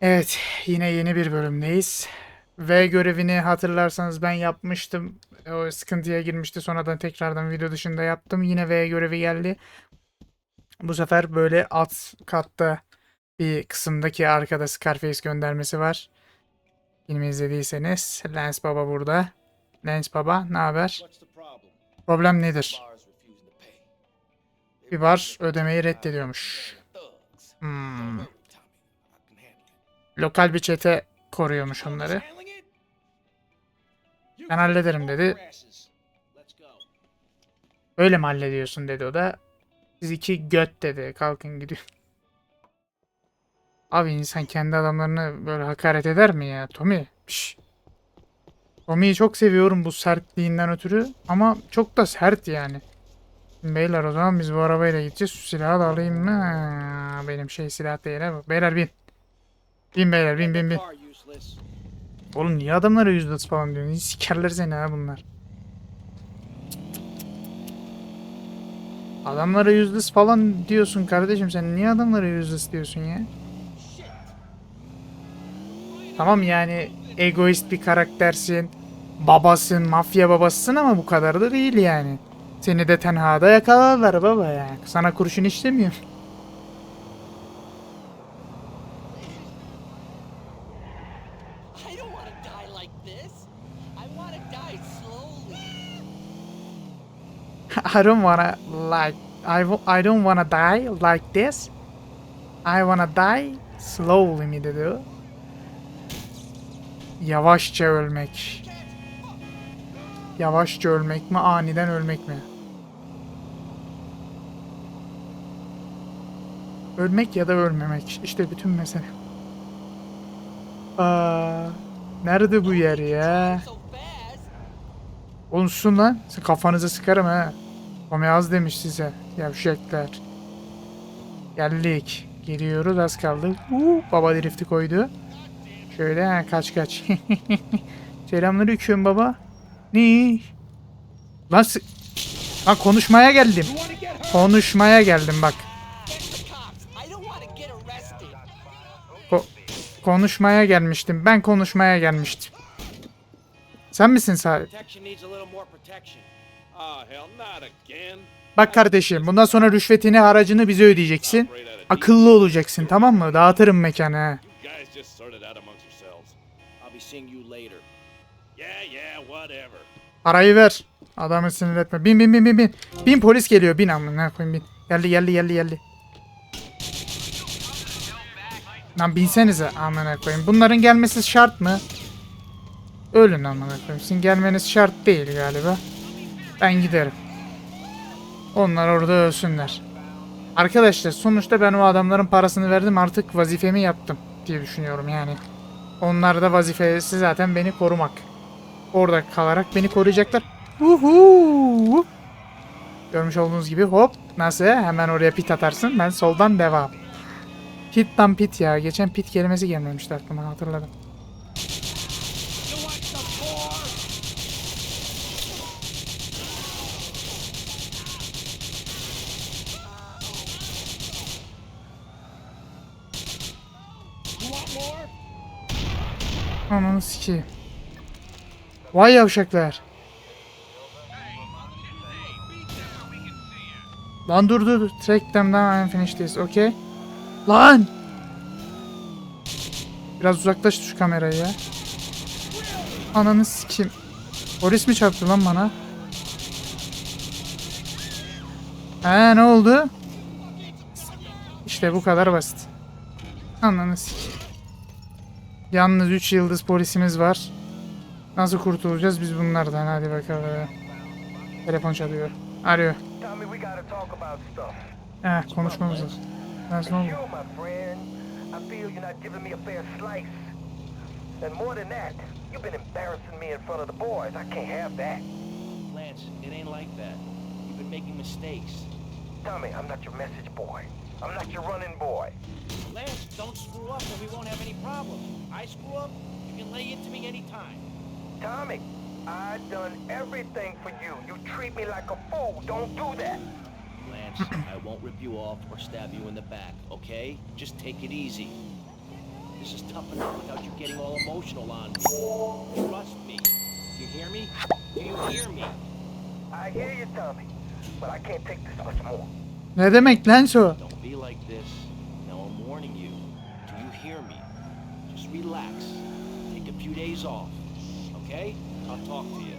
Evet, yine yeni bir bölümdeyiz. V görevini hatırlarsanız ben yapmıştım. O sıkıntıya girmişti. Sonradan tekrardan video dışında yaptım. Yine V görevi geldi. Bu sefer böyle alt katta bir kısımdaki arkada Scarface göndermesi var. Filmi izlediyseniz Lens Baba burada. Lens Baba ne haber? Problem? Nedir? Bir bar ödemeyi reddediyormuş. Hmm. Lokal bir çete koruyormuş onları. Ben hallederim dedi. Öyle mi hallediyorsun dedi o da. Siz iki göt dedi. Kalkın gidiyor. Abi insan kendi adamlarını böyle hakaret eder mi ya Tommy? Piş. Tommy'yi çok seviyorum bu sertliğinden ötürü ama çok da sert yani. Beyler o zaman biz bu arabayla gideceğiz. Şu silahı da alayım mı? Benim şey silah değil ha. bu. Beyler bin. Bin beyler bin bin bin. Useless. Oğlum niye adamlara yüzde falan diyorsun? Sikerler seni ha bunlar. Adamlara yüzde falan diyorsun kardeşim sen niye adamlara yüzde diyorsun ya? Tamam yani egoist bir karaktersin. Babasın, mafya babasısın ama bu kadar da değil yani. Seni de tenhada yakalarlar baba ya. Sana kurşun işlemiyor. I don't want to die like this. I want to die slowly. I don't wanna like I, I don't wanna die like this. I wanna die slowly mi dedi o? Yavaşça ölmek. Yavaşça ölmek mi, aniden ölmek mi? Ölmek ya da ölmemek. İşte bütün mesele. Aa, nerede bu yer ya? Susun lan. Kafanıza sıkarım ha. Tommy az demiş size. Yavşaklar. Geldik. Geliyoruz az kaldı. Uuu, baba drifti koydu. Şöyle ha, kaç kaç. Selamünaleyküm baba. Ne? Lan, sı- lan konuşmaya geldim. Konuşmaya geldim bak. Ko- konuşmaya gelmiştim. Ben konuşmaya gelmiştim. Sen misin sahip? Bak kardeşim bundan sonra rüşvetini haracını bize ödeyeceksin. Akıllı olacaksın tamam mı? Dağıtırım mekanı. ha. Parayı ver. Adamı sinir etme. Bin bin bin bin bin. Bin polis geliyor. Bin amına koyayım bin. Geldi geldi geldi geldi. Lan binsenize amına koyayım. Bunların gelmesi şart mı? Ölün amına koyayım. Sizin gelmeniz şart değil galiba. Ben giderim. Onlar orada ölsünler. Arkadaşlar sonuçta ben o adamların parasını verdim artık vazifemi yaptım diye düşünüyorum yani. Onlar da vazifesi zaten beni korumak. Orada kalarak beni koruyacaklar. Uhu. Görmüş olduğunuz gibi hop nasıl hemen oraya pit atarsın ben soldan devam. Pit'tan pit ya. Geçen pit kelimesi gelmemişti aklıma hatırladım. You want some more? You want more? Sikeyim. Vay yavşaklar. Lan dur dur. Track them down and finish this. Okay. Lan! Biraz uzaklaştır şu kamerayı ya. Ananı sikeyim. Polis mi çarptı lan bana? He ne oldu? İşte bu kadar basit. Ananı sikeyim. Yalnız 3 yıldız polisimiz var. Nasıl kurtulacağız biz bunlardan? Hadi bakalım. Telefon çalıyor. Arıyor. Heh, konuşmamız lazım. Nasıl oldu? my friend, I feel you're not giving me a fair slice. And more than that, you've been embarrassing me in front of the boys. I can't have that. Lance, it ain't like that. You've been making mistakes. Tommy, I'm not your message boy. I'm not your running boy. Lance, don't screw up and we won't have any problems. I screw up, you can lay into me anytime. Tommy, I've done everything for you. You treat me like a fool. Don't do that. Lance, I won't rip you off or stab you in the back, okay? Just take it easy. This is tough enough without you getting all emotional on me. Trust me. Do you hear me? Do you hear me? I hear you, Tommy, but I can't take this much more. Ne demek lan o? Don't be like this. Now I'm warning you. Do you hear me? Just relax. Take a few days off. Okay? I'll talk to you.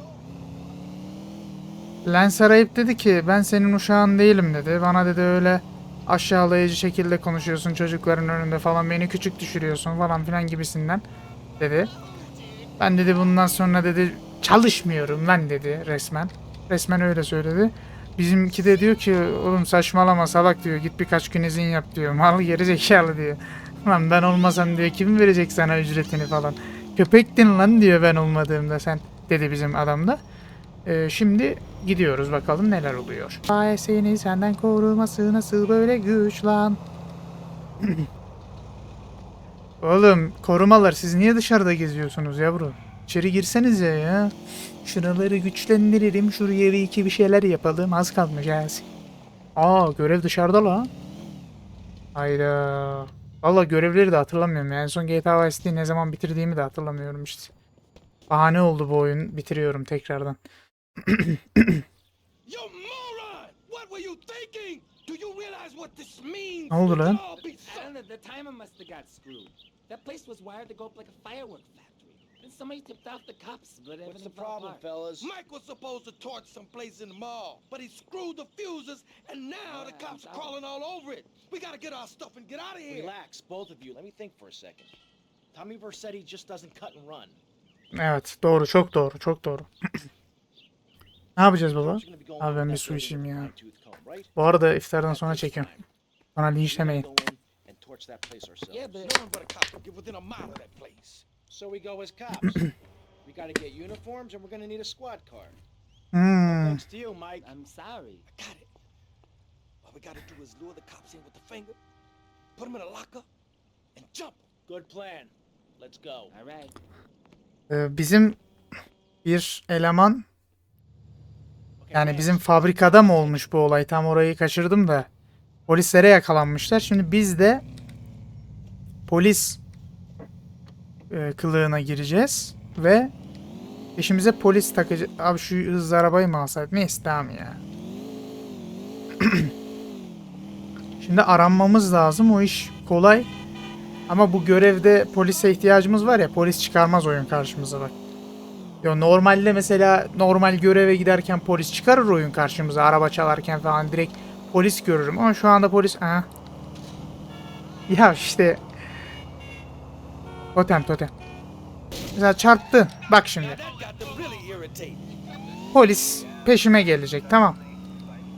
Lens arayıp dedi ki ben senin uşağın değilim dedi. Bana dedi öyle aşağılayıcı şekilde konuşuyorsun çocukların önünde falan beni küçük düşürüyorsun falan filan gibisinden dedi. Ben dedi bundan sonra dedi çalışmıyorum lan dedi resmen. Resmen öyle söyledi. Bizimki de diyor ki oğlum saçmalama salak diyor git birkaç gün izin yap diyor. Mal geri zekalı diyor. Lan ben olmasam diyor kim verecek sana ücretini falan. Köpektin lan diyor ben olmadığımda sen dedi bizim adam da. Ee, şimdi gidiyoruz bakalım neler oluyor. Ay seni senden koruması nasıl böyle güç lan? Oğlum korumalar siz niye dışarıda geziyorsunuz yavrum? İçeri girsenize ya. Şuraları güçlendiririm. Şuraya bir iki bir şeyler yapalım. Az kalmış ya. Aa görev dışarıda lan. Hayda. Valla görevleri de hatırlamıyorum. ya. En son GTA Vice City'yi ne zaman bitirdiğimi de hatırlamıyorum işte. Bahane oldu bu oyun. Bitiriyorum tekrardan. You moron! What were you thinking? Do you realize what this means? Ne oldu lan? The somebody tipped off the cops, but What's the problem, apart. fellas? Mike was supposed to torch someplace in the mall, but he screwed the fuses, and now the Yeah, cops are crawling all over it. We gotta get our stuff and get out of here. Relax, both of you. Let me think for a second. Tommy Vercetti just doesn't cut and run. Evet doğru çok doğru çok doğru. ne yapacağız baba? Abi ben bir su içeyim ya. Bu arada iftardan sonra çekiyorum. Bana linçlemeyin. So we go as cops. we gotta get uniforms, and we're gonna need a squad car. Hmm. Thanks to you, Mike. I'm sorry. I got it. All we gotta do is lure the cops in with the finger, put them in a locker, and jump. Good plan. Let's go. All right. Ee, bizim bir eleman yani bizim fabrikada mı olmuş bu olay tam orayı kaçırdım da polislere yakalanmışlar. Şimdi biz de polis e, kılığına gireceğiz ve peşimize polis takacak. Abi şu hızlı arabayı mı alsaydık? Neyse tamam ya. Şimdi aranmamız lazım. O iş kolay. Ama bu görevde polise ihtiyacımız var ya. Polis çıkarmaz oyun karşımıza bak. Yo normalde mesela normal göreve giderken polis çıkarır oyun karşımıza. Araba çalarken falan direkt polis görürüm. Ama şu anda polis... Aha. Ya işte... Totem totem. Mesela çarptı. Bak şimdi. Polis peşime gelecek. Tamam.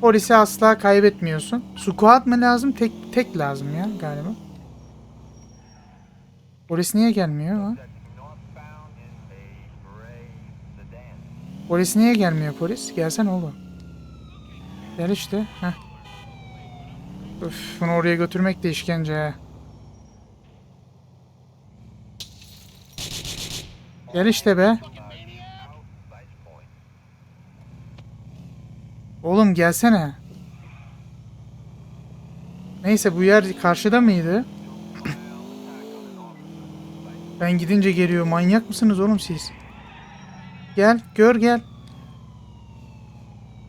Polisi asla kaybetmiyorsun. Squad mı lazım? Tek tek lazım ya galiba. Polis niye gelmiyor ha? Polis niye gelmiyor polis? Gelsene oğlum. Gel işte. Heh. Öf, bunu oraya götürmek de işkence Gel işte be. Oğlum gelsene. Neyse bu yer karşıda mıydı? Ben gidince geliyor. Manyak mısınız oğlum siz? Gel, gör gel.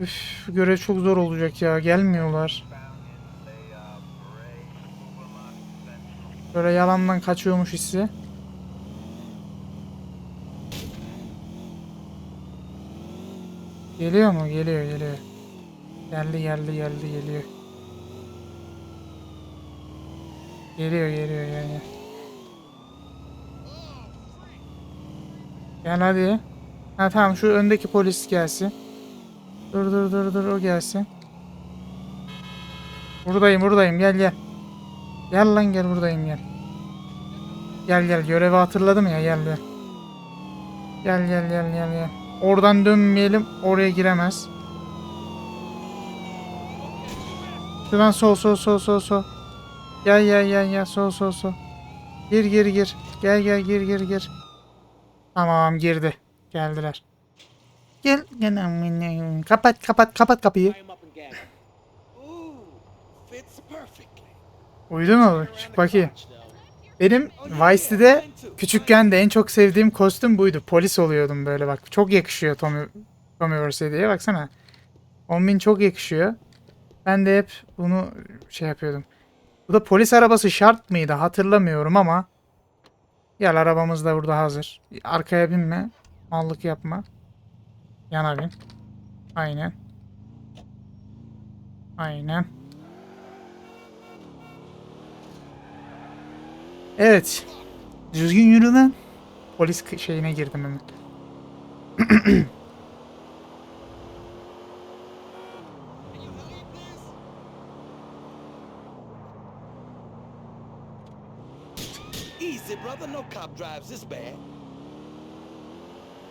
Üf, görev çok zor olacak ya. Gelmiyorlar. Böyle yalandan kaçıyormuş hissi. Geliyor mu? Geliyor, geliyor. Geldi, geldi, geldi, geliyor. Geliyor, geliyor, gel, gel. Gel hadi. Ha tamam şu öndeki polis gelsin. Dur dur dur dur o gelsin. Buradayım buradayım gel gel. Gel lan gel buradayım gel. Gel gel görevi hatırladım ya gel gel. Gel gel gel gel gel. Oradan dönmeyelim oraya giremez. Şuradan sol sol sol sol sol. Gel gel gel gel sol sol sol. Gir gir gir. Gel gel gir gir gir. Tamam girdi. Geldiler. Gel gel. Kapat kapat kapat kapıyı. Uydu mu? Çık bakayım. Benim Vice City'de küçükken de en çok sevdiğim kostüm buydu. Polis oluyordum böyle bak. Çok yakışıyor Tommy, Tommy Vercette'ye baksana. 10.000 çok yakışıyor. Ben de hep bunu şey yapıyordum. Bu da polis arabası şart mıydı hatırlamıyorum ama Gel arabamız da burada hazır. Arkaya binme. Mallık yapma. Yana bin. Aynen. Aynen. Evet. Düzgün yürü lan. Polis şeyine girdim hemen.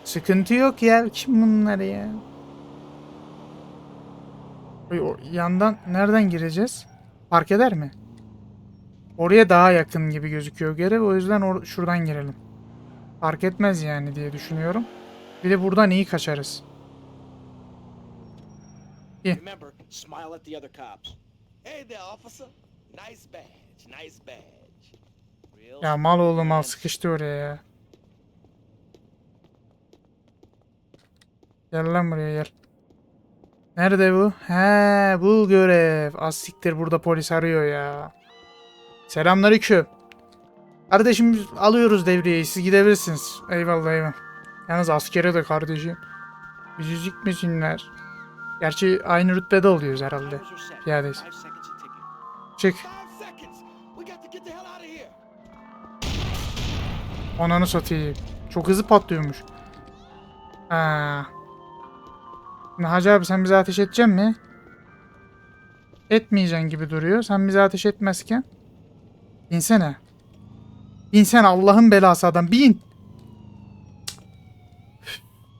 Sıkıntı yok ya. Kim bunlar ya? O yandan nereden gireceğiz? Park eder mi? Oraya daha yakın gibi gözüküyor görev. O yüzden şuradan girelim. Fark etmez yani diye düşünüyorum. Bir de buradan iyi kaçarız. Remember, smile at the other cops. Hey there, officer. Nice badge. Nice badge. Ya mal oğlum mal sıkıştı oraya ya. Gel lan buraya gel. Nerede bu? He bu görev. Az siktir burada polis arıyor ya. Selamünaleyküm. Kardeşim alıyoruz devriyeyi siz gidebilirsiniz. Eyvallah eyvallah. Yalnız askere de kardeşim. Bizi sikmesinler. Gerçi aynı rütbede oluyoruz herhalde. Piyadeyiz. Çık. Ananı satayım. Çok hızlı patlıyormuş. Ha. Hacı abi sen bize ateş edecek mi? Etmeyeceksin gibi duruyor. Sen bize ateş etmezken. Binsene. Binsene Allah'ın belası adam. Bin.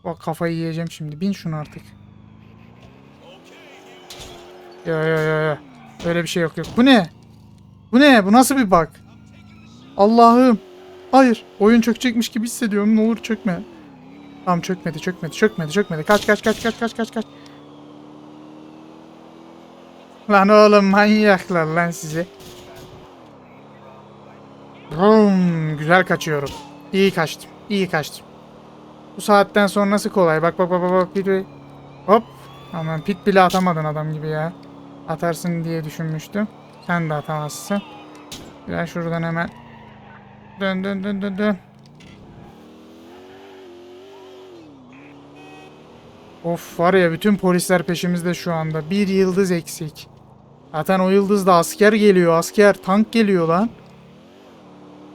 Bak kafayı yiyeceğim şimdi. Bin şunu artık. Yo yo yo yo. Öyle bir şey yok yok. Bu ne? Bu ne? Bu nasıl bir bug? Allah'ım. Hayır. Oyun çökecekmiş gibi hissediyorum. Ne olur çökme. Tamam çökmedi, çökmedi, çökmedi, çökmedi. Kaç kaç kaç kaç kaç kaç kaç. Lan oğlum manyaklar lan sizi. Vroom, güzel kaçıyorum. İyi kaçtım. iyi kaçtım. Bu saatten sonrası kolay. Bak bak bak bak. Pit, hop. Aman pit bile atamadın adam gibi ya. Atarsın diye düşünmüştüm. Sen de atamazsın. Güzel şuradan hemen Dön dön dön dön dön. Of var ya bütün polisler peşimizde şu anda. Bir yıldız eksik. Zaten o yıldızda asker geliyor. Asker tank geliyor lan.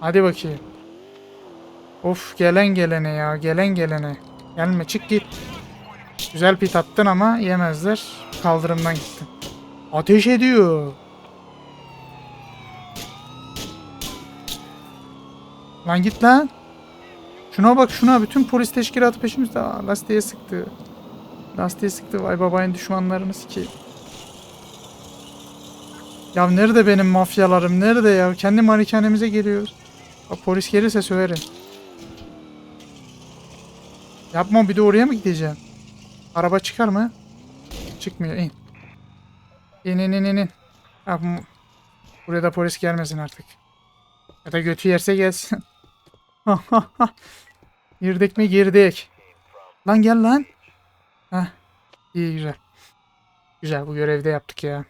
Hadi bakayım. Of gelen gelene ya. Gelen gelene. Gelme çık git. Güzel pit attın ama yemezler. Kaldırımdan gittin. Ateş ediyor. Lan git lan. Şuna bak şuna bütün polis teşkilatı peşimizde. Aa, lastiğe sıktı. Lastiğe sıktı. Vay babayın düşmanlarını sikeyim. Ya nerede benim mafyalarım? Nerede ya? Kendi malikanemize geliyoruz. Bak, polis gelirse söverim. Yapma bir de oraya mı gideceğim? Araba çıkar mı? Çıkmıyor. İn. İn in in in. in. Ya, bu- buraya da polis gelmesin artık. Ya da götü yerse gelsin. girdik mi girdik. Lan gel lan. Heh. İyi güzel. Güzel bu görevde yaptık ya.